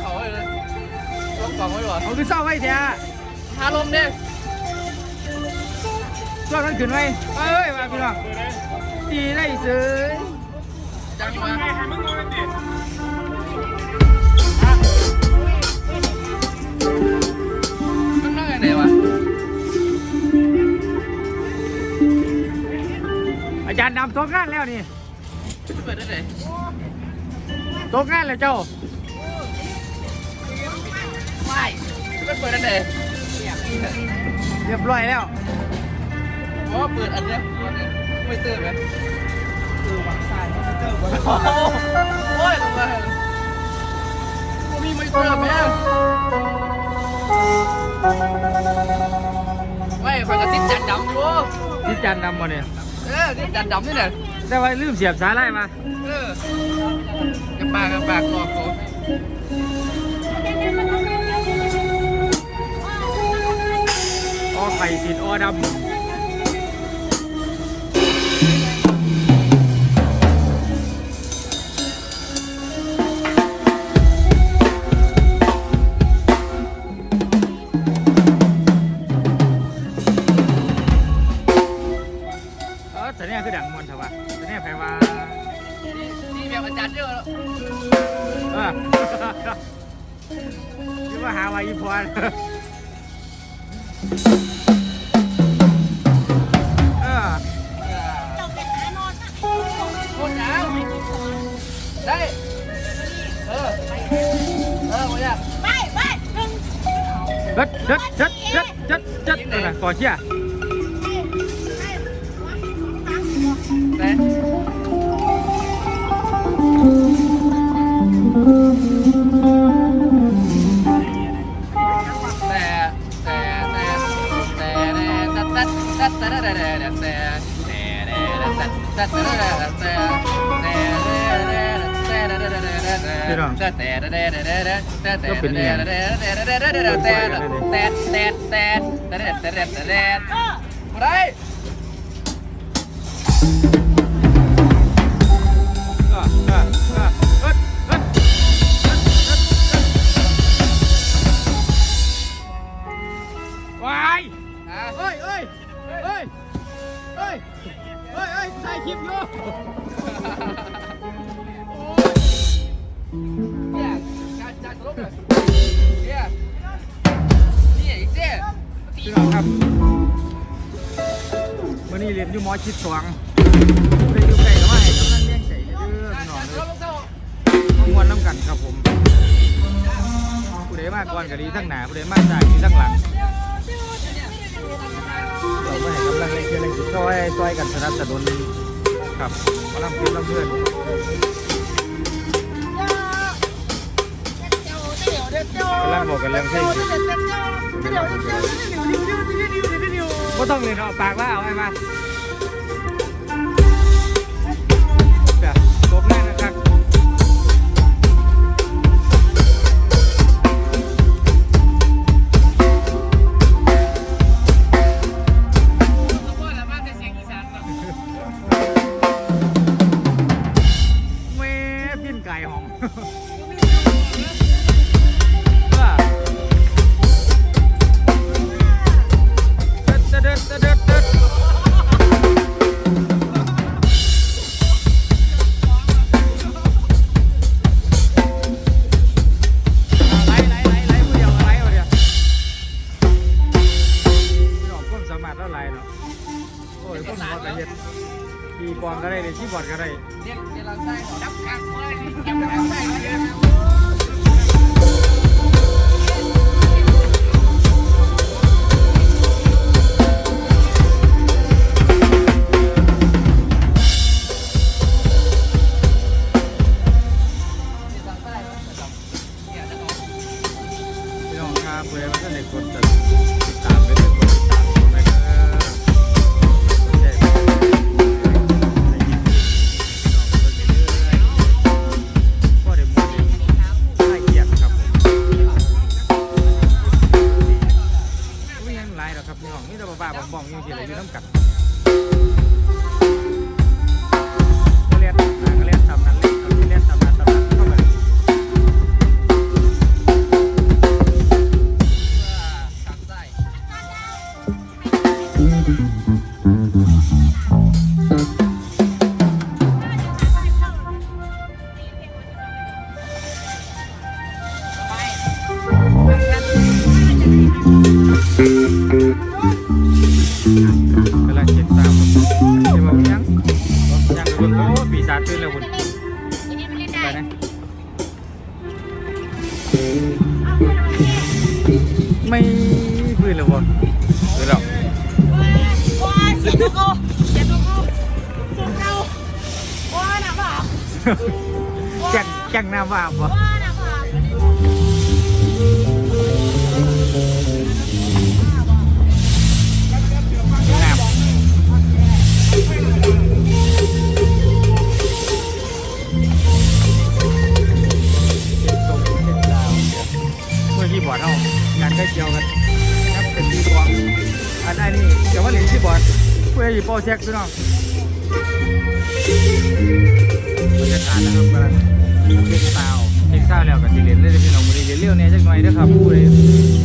เขาเลยนะล้องกล่องไว้ก่อนเอาคือเศร้าไว้แท้หาลมเนี่ยส่วนมันขึ้นไว้เอ้ยมาพี่น้องตีได้เสือจังมามันนั่งไหนวะอาจารย์ดำตกงานแล้วนี่เปิดได้ไหนตกงานแล้วเจ้า มันเปิดได้ไหนเรียบร้อยแล้วเพราะว่าเปิดอันเนี้ยไม่เติมไหมคือวางสายเตอร์โอ้ยลงมากูมีไม่เติมไหมไม่ฝันกับสิ้นจันดำอยู่ที่จานดำมาเนี่ยเออสิ้นจันดำนี่แหละแต่ว่าลืมเสียบสายไล่มาเออกับปากกับปากหลอก ขาอ้อไข่ติดอ้อดำเออแต่เนี่ยคือดังมวนเถอะวะแต่เนี่ยไผว่านี่แบบอาจารย์เยอะแล้วเออคิดว่าหาวาอีพร จัดจัดจัดจัดจัดจัดนั่นน่ะก่อเชี่ยแต่แต่แต่แต่แต่แต่ตัดตัดตัดตัดแต่แต่แต่แต่แต่ตัดตัดแต่แต่แต่อะไรเออเออเออเอิดเอิดวายเอ้ยเอ้ยเอ้ยเอ้ยเอ้ยเอ้ยถ่ายคลิปอยู่เนี่ยการจัดรบเลย เนี่ยนี่อีกเนี่ยพี่น้องครับวันนี้เรียนอยู่มอชิดสวงได้อยู่ไกลแล้วว่าให้กำลังเลี้ยงใจเด้อพี่น้องการเด้รอบลงเท้ามวนน้ำกันครับผมผู้ใดมากก่อนก็ดีทั้งหนาผู้ใดมาสายดีทั้งหลังเราไม่ให้กำลังเล่นเชียร์เล่นจุดซอยซอยกันสนับสนุนครับมาลำเพื่อนลำเพื่อน กำลังบอกกันเรื่องเพลงอยู่ก็ต้องเลยเนาะปากว่าเอาไอ้มาเดี๋ยวตบหน้านะครับแม่พินไก่หอม กลางได้ พี่น้องครับเพื่อนว่าท่านได้กดติดตามไปด้วย Gran ไม่พื้นเลยวะพื้นหรอกว้าเสียตัวกูเสียตัวกูเสียเราว้าหนาบ่าแจ้งแจ้งหน้าบ่าบ่ อันอันนี้เดี๋ยวว่าเหรียญที่บอดเพื่อให้โปรเช็คพี่น้องบรรยากาศนะครับกำลังเช็คซาวด์เช็คซาวด์แล้วกับสิเหรียญเลยพี่น้องมือนี้เดี๋ยวเลี้ยวเนี่ยจักหน่อยเด้อครับผู้ใด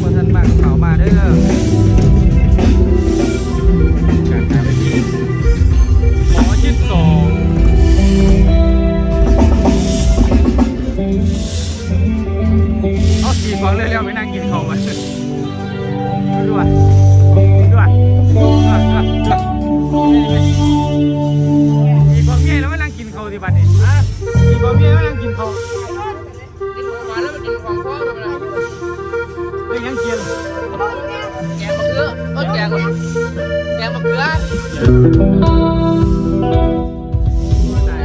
บ่ทันมากเข่ามาเด้อ ไก่